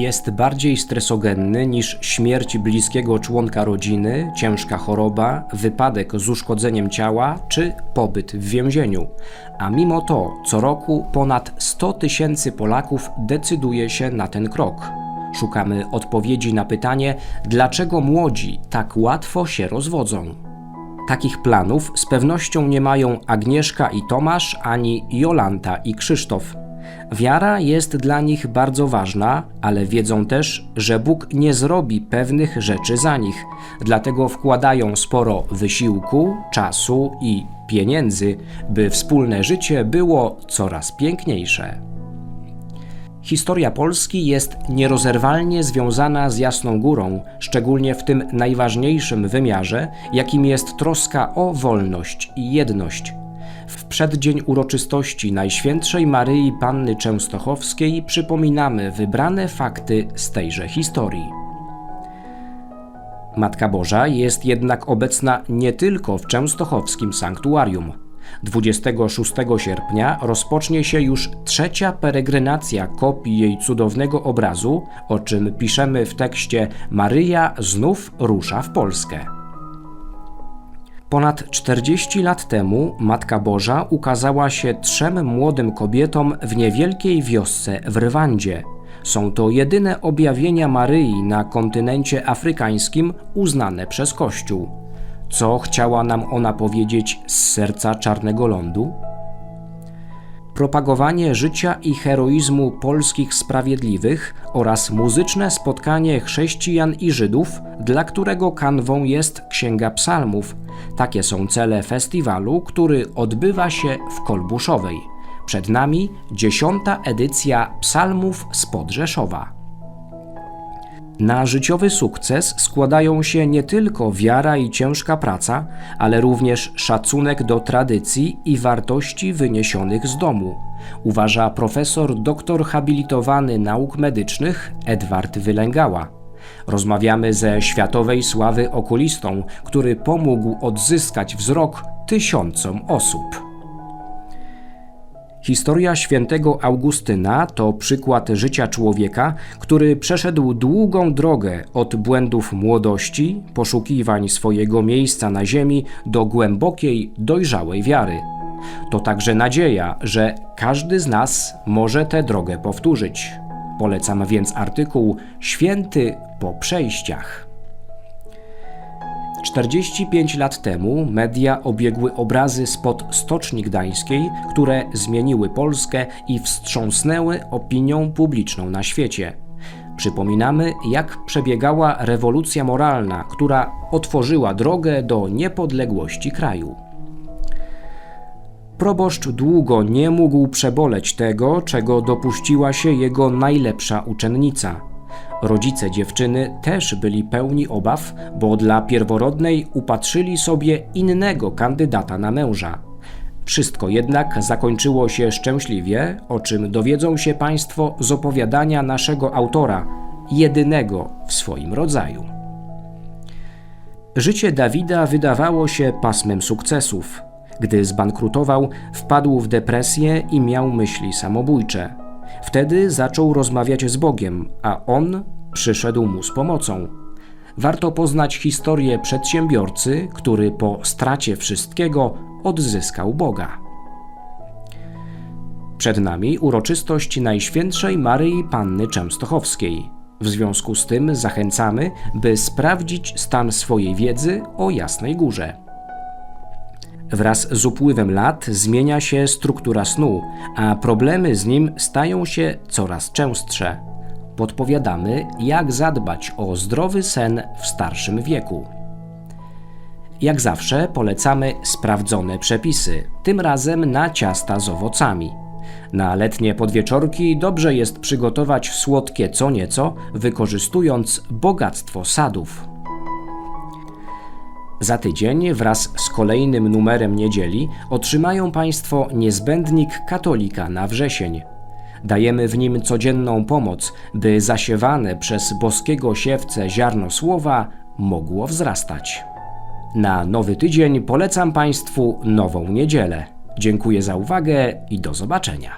jest bardziej stresogenny niż śmierć bliskiego członka rodziny, ciężka choroba, wypadek z uszkodzeniem ciała czy pobyt w więzieniu. A mimo to co roku ponad 100 tysięcy Polaków decyduje się na ten krok. Szukamy odpowiedzi na pytanie, dlaczego młodzi tak łatwo się rozwodzą. Takich planów z pewnością nie mają Agnieszka i Tomasz, ani Jolanta i Krzysztof. Wiara jest dla nich bardzo ważna, ale wiedzą też, że Bóg nie zrobi pewnych rzeczy za nich, dlatego wkładają sporo wysiłku, czasu i pieniędzy, by wspólne życie było coraz piękniejsze. Historia Polski jest nierozerwalnie związana z Jasną Górą, szczególnie w tym najważniejszym wymiarze, jakim jest troska o wolność i jedność. W przeddzień uroczystości Najświętszej Maryi Panny Częstochowskiej przypominamy wybrane fakty z tejże historii. Matka Boża jest jednak obecna nie tylko w częstochowskim sanktuarium. 26 sierpnia rozpocznie się już trzecia peregrinacja kopii jej cudownego obrazu, o czym piszemy w tekście Maryja znów rusza w Polskę. Ponad 40 lat temu Matka Boża ukazała się trzem młodym kobietom w niewielkiej wiosce w Rwandzie. Są to jedyne objawienia Maryi na kontynencie afrykańskim uznane przez Kościół. Co chciała nam ona powiedzieć z serca czarnego lądu? Propagowanie życia i heroizmu polskich sprawiedliwych oraz muzyczne spotkanie chrześcijan i Żydów, dla którego kanwą jest Księga Psalmów. Takie są cele festiwalu, który odbywa się w Kolbuszowej. Przed nami dziesiąta edycja Psalmów spod Rzeszowa. Na życiowy sukces składają się nie tylko wiara i ciężka praca, ale również szacunek do tradycji i wartości wyniesionych z domu, uważa profesor doktor habilitowany nauk medycznych Edward Wylęgała. Rozmawiamy ze światowej sławy okulistą, który pomógł odzyskać wzrok tysiącom osób. Historia świętego Augustyna to przykład życia człowieka, który przeszedł długą drogę od błędów młodości, poszukiwań swojego miejsca na ziemi do głębokiej, dojrzałej wiary. To także nadzieja, że każdy z nas może tę drogę powtórzyć. Polecam więc artykuł Święty po przejściach. 45 lat temu media obiegły obrazy spod Stoczni Gdańskiej, które zmieniły Polskę i wstrząsnęły opinią publiczną na świecie. Przypominamy, jak przebiegała rewolucja moralna, która otworzyła drogę do niepodległości kraju. Proboszcz długo nie mógł przeboleć tego, czego dopuściła się jego najlepsza uczennica – Rodzice dziewczyny też byli pełni obaw, bo dla pierworodnej upatrzyli sobie innego kandydata na męża. Wszystko jednak zakończyło się szczęśliwie, o czym dowiedzą się Państwo z opowiadania naszego autora, jedynego w swoim rodzaju. Życie Dawida wydawało się pasmem sukcesów. Gdy zbankrutował, wpadł w depresję i miał myśli samobójcze. Wtedy zaczął rozmawiać z Bogiem, a on przyszedł mu z pomocą. Warto poznać historię przedsiębiorcy, który po stracie wszystkiego odzyskał Boga. Przed nami uroczystość Najświętszej Maryi Panny Częstochowskiej. W związku z tym zachęcamy, by sprawdzić stan swojej wiedzy o Jasnej Górze. Wraz z upływem lat zmienia się struktura snu, a problemy z nim stają się coraz częstsze. Podpowiadamy, jak zadbać o zdrowy sen w starszym wieku. Jak zawsze polecamy sprawdzone przepisy, tym razem na ciasta z owocami. Na letnie podwieczorki dobrze jest przygotować słodkie co nieco, wykorzystując bogactwo sadów. Za tydzień wraz z kolejnym numerem niedzieli otrzymają Państwo niezbędnik katolika na wrzesień. Dajemy w nim codzienną pomoc, by zasiewane przez boskiego siewcę ziarno słowa mogło wzrastać. Na nowy tydzień polecam Państwu nową niedzielę. Dziękuję za uwagę i do zobaczenia.